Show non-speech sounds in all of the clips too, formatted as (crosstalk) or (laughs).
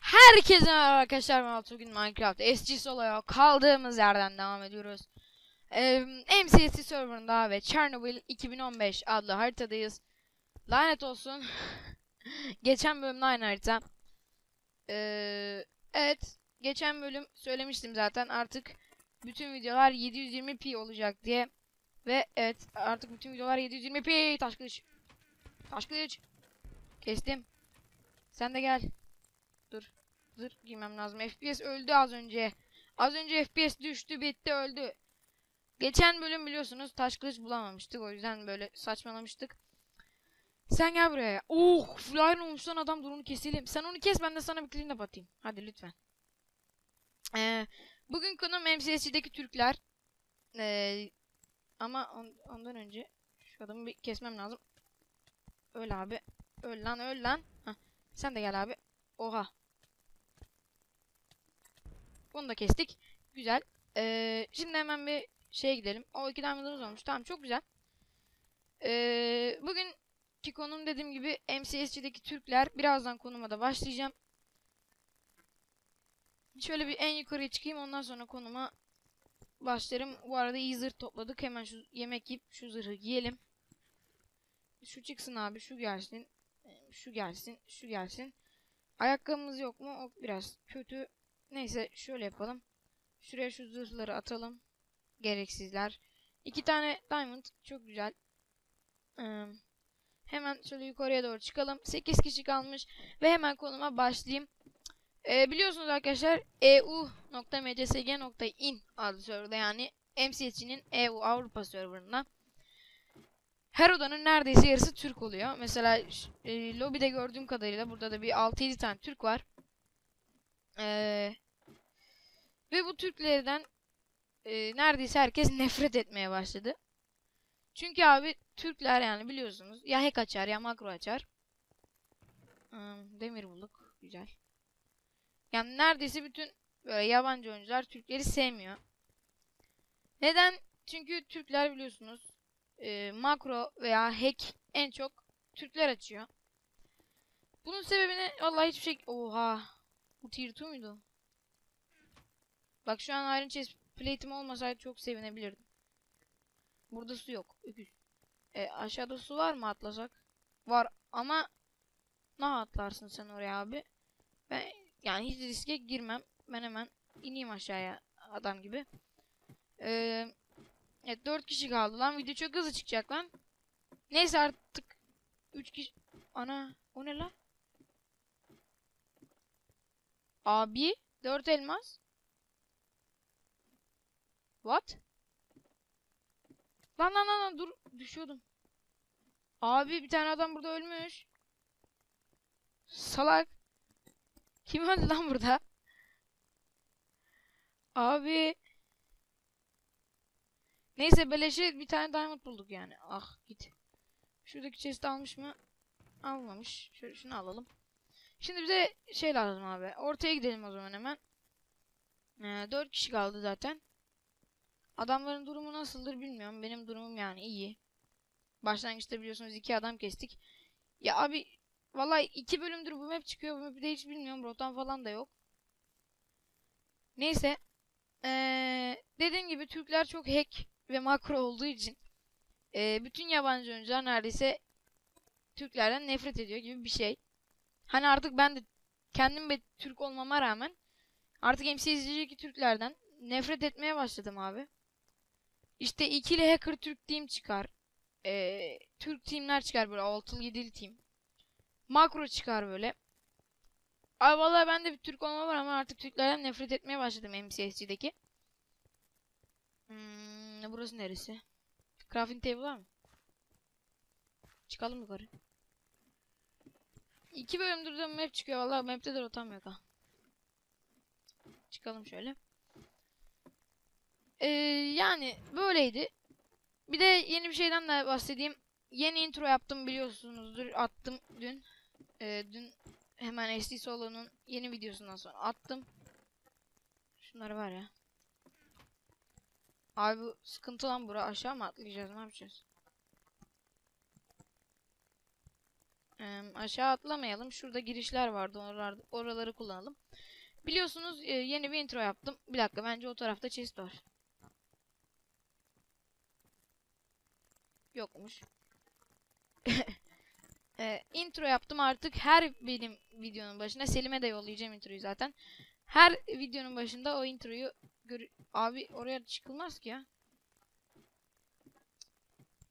Herkese merhaba arkadaşlar ben Altuğ bugün Minecraft SG Solo'ya kaldığımız yerden devam ediyoruz. Ee, MCSC serverında ve Chernobyl 2015 adlı haritadayız. Lanet olsun. (laughs) geçen bölümde aynı harita. Ee, evet. Geçen bölüm söylemiştim zaten artık bütün videolar 720p olacak diye. Ve evet artık bütün videolar 720p. Taş kılıç. Taş kılıç. Kestim. Sen de gel. Dur. Zırh giymem lazım. FPS öldü az önce. Az önce FPS düştü bitti öldü. Geçen bölüm biliyorsunuz taş kılıç bulamamıştık. O yüzden böyle saçmalamıştık. Sen gel buraya. Oh flyer olmuş adam dur onu keselim. Sen onu kes ben de sana bir clean atayım. Hadi lütfen. Ee, bugün konum MCS'deki Türkler. Ee, ama on, ondan önce şu adamı bir kesmem lazım. Öl abi. Öl lan öl lan. Heh. Sen de gel abi. Oha. Bunu da kestik. Güzel. Ee, şimdi hemen bir şeye gidelim. O iki diamond'ımız olmuş. Tamam çok güzel. Ee, bugün ki konum dediğim gibi MCSG'deki Türkler. Birazdan konuma da başlayacağım. Şöyle bir en yukarıya çıkayım. Ondan sonra konuma başlarım. Bu arada iyi zırh topladık. Hemen şu yemek yiyip şu zırhı giyelim. Şu çıksın abi. Şu gelsin. Şu gelsin. Şu gelsin. Ayakkabımız yok mu? O biraz kötü. Neyse şöyle yapalım. Şuraya şu zırhları atalım. Gereksizler. İki tane diamond. Çok güzel. Ee, hemen şöyle yukarıya doğru çıkalım. 8 kişi kalmış. Ve hemen konuma başlayayım. Ee, biliyorsunuz arkadaşlar eu.mcsg.in adlı serverda yani MCS'nin EU Avrupa serverında. Her odanın neredeyse yarısı Türk oluyor. Mesela e, lobide gördüğüm kadarıyla burada da bir 6-7 tane Türk var. Ee, ve bu Türklerden e, neredeyse herkes nefret etmeye başladı. Çünkü abi Türkler yani biliyorsunuz ya hack açar ya makro açar. Hmm, demir bulduk. Güzel. Yani neredeyse bütün böyle yabancı oyuncular Türkleri sevmiyor. Neden? Çünkü Türkler biliyorsunuz e, makro veya hack en çok Türkler açıyor. Bunun sebebini vallahi hiçbir şey... Oha. Bu tier 2 muydu? Bak şu an Iron Chest plate'im olmasaydı çok sevinebilirdim. Burada su yok. Öküz. E, aşağıda su var mı atlasak? Var ama ne atlarsın sen oraya abi? Yani hiç riske girmem. Ben hemen ineyim aşağıya adam gibi. Ee, evet 4 kişi kaldı lan. Video çok hızlı çıkacak lan. Neyse artık 3 kişi... Ana o ne lan? Abi 4 elmas. What? Lan lan lan lan dur düşüyordum. Abi bir tane adam burada ölmüş. Salak. Kim öldü lan burada? Abi. Neyse beleşe bir tane diamond bulduk yani. Ah git. Şuradaki chest almış mı? Almamış. Şöyle şunu alalım. Şimdi bize şey lazım abi. Ortaya gidelim o zaman hemen. Ee, 4 kişi kaldı zaten. Adamların durumu nasıldır bilmiyorum. Benim durumum yani iyi. Başlangıçta biliyorsunuz iki adam kestik. Ya abi vallahi iki bölümdür bu map çıkıyor. Bu map'i hiç bilmiyorum. Rotan falan da yok. Neyse. Ee, dediğim gibi Türkler çok hack ve makro olduğu için e, bütün yabancı oyuncular neredeyse Türklerden nefret ediyor gibi bir şey. Hani artık ben de kendim ve Türk olmama rağmen artık MCSG'deki Türklerden nefret etmeye başladım abi. İşte ikili hacker Türk team çıkar. Ee, Türk teamler çıkar böyle 6'lı 7'li team. Makro çıkar böyle. Ay vallahi ben de bir Türk olma var ama artık Türklerden nefret etmeye başladım MCSG'deki. Hmm, burası neresi? Crafting table var mı? Çıkalım yukarı. İki bölümdür de map çıkıyor. Vallahi map'te de rotam yok ha. Çıkalım şöyle. Ee, yani böyleydi. Bir de yeni bir şeyden de bahsedeyim. Yeni intro yaptım biliyorsunuzdur. Attım dün. Ee, dün hemen SD Solo'nun yeni videosundan sonra attım. Şunları var ya. Abi bu sıkıntı lan bura. Aşağı mı atlayacağız? Ne yapacağız? Ee, aşağı atlamayalım. Şurada girişler vardı. Oralar, oraları kullanalım. Biliyorsunuz e, yeni bir intro yaptım. Bir dakika bence o tarafta chest var. Yokmuş. (laughs) Ee, intro yaptım artık her benim videonun başına Selim'e de yollayacağım introyu zaten. Her videonun başında o introyu gör Abi oraya çıkılmaz ki ya.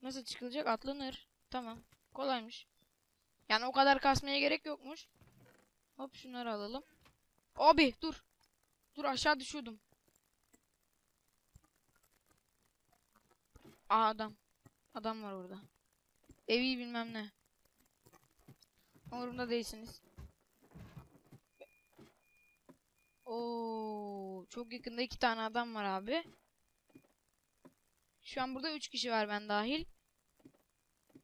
Nasıl çıkılacak? Atlanır. Tamam. Kolaymış. Yani o kadar kasmaya gerek yokmuş. Hop şunları alalım. Abi dur. Dur aşağı düşüyordum. Aa adam. Adam var orada. Evi bilmem ne. Umurumda değilsiniz. Oo, çok yakında iki tane adam var abi. Şu an burada üç kişi var ben dahil.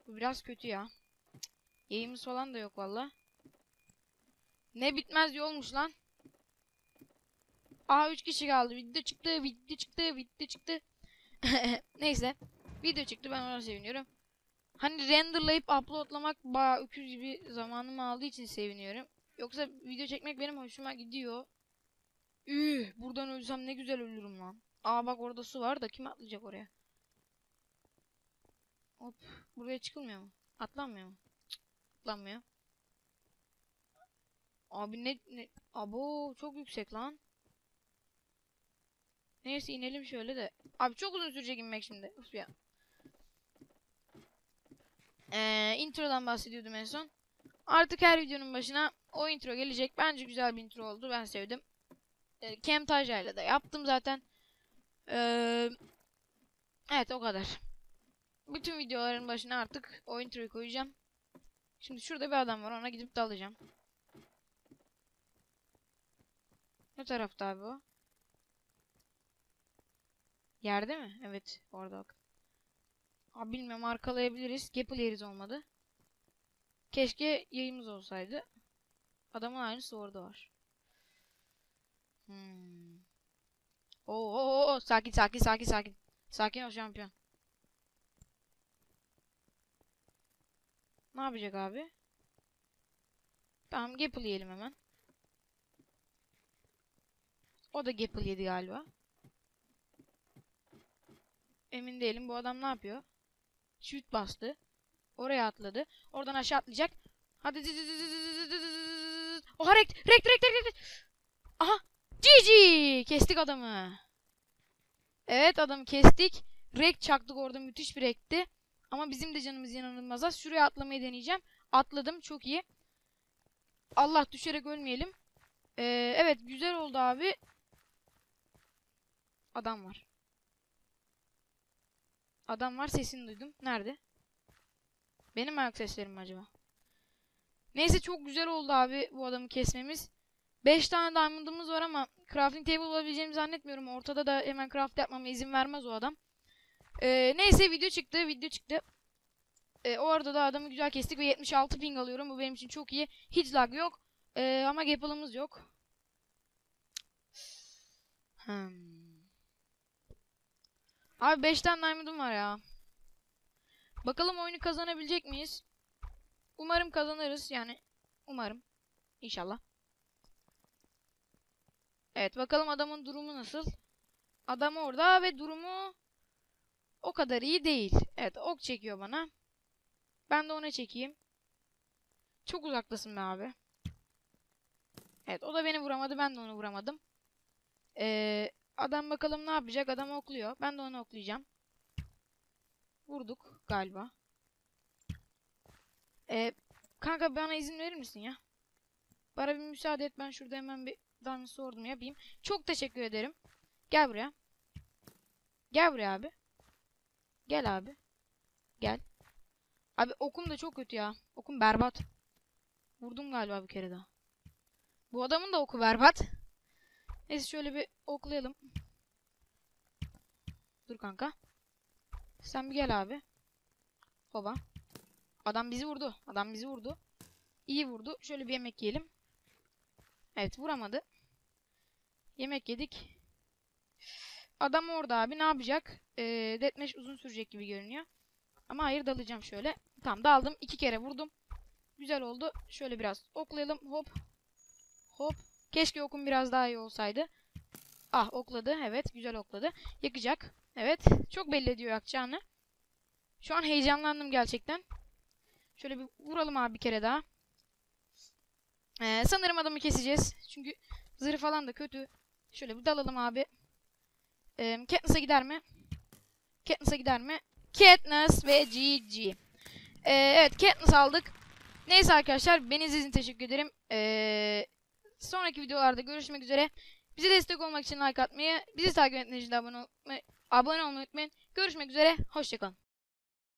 Bu biraz kötü ya. Yayımız falan da yok valla. Ne bitmez yolmuş lan. Aa 3 kişi kaldı. Video çıktı, video çıktı, video çıktı. (laughs) Neyse. Video çıktı ben ona seviniyorum. Hani renderlayıp uploadlamak bayağı öküz gibi zamanımı aldığı için seviniyorum. Yoksa video çekmek benim hoşuma gidiyor. Üh, buradan ölsem ne güzel ölürüm lan. Aa bak orada su var da kim atlayacak oraya? Hop, buraya çıkılmıyor mu? Atlanmıyor mu? Cık, atlanmıyor. Abi ne, ne? Abo çok yüksek lan. Neyse inelim şöyle de. Abi çok uzun sürecek inmek şimdi. Uf ya. Ee, introdan bahsediyordum en son. Artık her videonun başına o intro gelecek. Bence güzel bir intro oldu. Ben sevdim. Ee, Camtasia ile de yaptım zaten. Ee, evet o kadar. Bütün videoların başına artık o introyu koyacağım. Şimdi şurada bir adam var. Ona gidip dalacağım. Ne tarafta abi o? Yerde mi? Evet. Orada bak. Abi bilmiyorum arkalayabiliriz. Gapple yeriz olmadı. Keşke yayımız olsaydı. Adamın aynısı orada var. Hmm. Oo, oo, oo, sakin sakin sakin sakin. Sakin ol şampiyon. Ne yapacak abi? Tamam Gapple yiyelim hemen. O da Gapple yedi galiba. Emin değilim. Bu adam ne yapıyor? Shift bastı. Oraya atladı. Oradan aşağı atlayacak. Hadi. Oha rekt. Rekt rekt rekt rekt. Aha. GG. Kestik adamı. Evet adamı kestik. Rekt çaktık orada. Müthiş bir rekti. Ama bizim de canımız inanılmaz az. Şuraya atlamayı deneyeceğim. Atladım. Çok iyi. Allah düşerek ölmeyelim. Ee, evet güzel oldu abi. Adam var. Adam var sesini duydum. Nerede? Benim ayak seslerim acaba? Neyse çok güzel oldu abi bu adamı kesmemiz. 5 tane diamond'ımız var ama crafting table bulabileceğimi zannetmiyorum. Ortada da hemen craft yapmama izin vermez o adam. Ee, neyse video çıktı. Video çıktı. Ee, o arada da adamı güzel kestik ve 76 ping alıyorum. Bu benim için çok iyi. Hiç lag yok. Ee, ama gapple'ımız yok. Hmm. Abi 5 tane diamond'ım var ya. Bakalım oyunu kazanabilecek miyiz? Umarım kazanırız yani. Umarım. İnşallah. Evet bakalım adamın durumu nasıl? Adam orada ve durumu o kadar iyi değil. Evet ok çekiyor bana. Ben de ona çekeyim. Çok uzaktasın be abi. Evet o da beni vuramadı ben de onu vuramadım. Ee, adam bakalım ne yapacak? Adam okluyor. Ben de onu oklayacağım. Vurduk galiba. Ee, kanka bana izin verir misin ya? Bana bir müsaade et ben şurada hemen bir diamond sordum yapayım. Çok teşekkür ederim. Gel buraya. Gel buraya abi. Gel abi. Gel. Abi okum da çok kötü ya. Okum berbat. Vurdum galiba bir kere daha. Bu adamın da oku berbat. Neyse şöyle bir oklayalım. Dur kanka. Sen bir gel abi. Hoba. Adam bizi vurdu. Adam bizi vurdu. İyi vurdu. Şöyle bir yemek yiyelim. Evet vuramadı. Yemek yedik. Adam orada abi ne yapacak? Ee, deathmatch uzun sürecek gibi görünüyor. Ama hayır dalacağım şöyle. Tamam daldım. iki kere vurdum. güzel oldu. Şöyle biraz oklayalım. Hop. Hop. Keşke okum biraz daha iyi olsaydı. Ah okladı. Evet güzel okladı. Yakacak. Evet. Çok belli ediyor yakacağını. Şu an heyecanlandım gerçekten. Şöyle bir vuralım abi bir kere daha. Ee, sanırım adamı keseceğiz. Çünkü zırh falan da kötü. Şöyle bir dalalım abi. Ee, Katniss'a gider mi? Katniss'a gider mi? Katniss ve GG. Ee, evet Katniss aldık. Neyse arkadaşlar beni izlediğiniz için teşekkür ederim. Ee, sonraki videolarda görüşmek üzere. Bize destek olmak için like atmayı, bizi takip abone olmayı, abone olmayı unutmayın. Görüşmek üzere, hoşçakalın.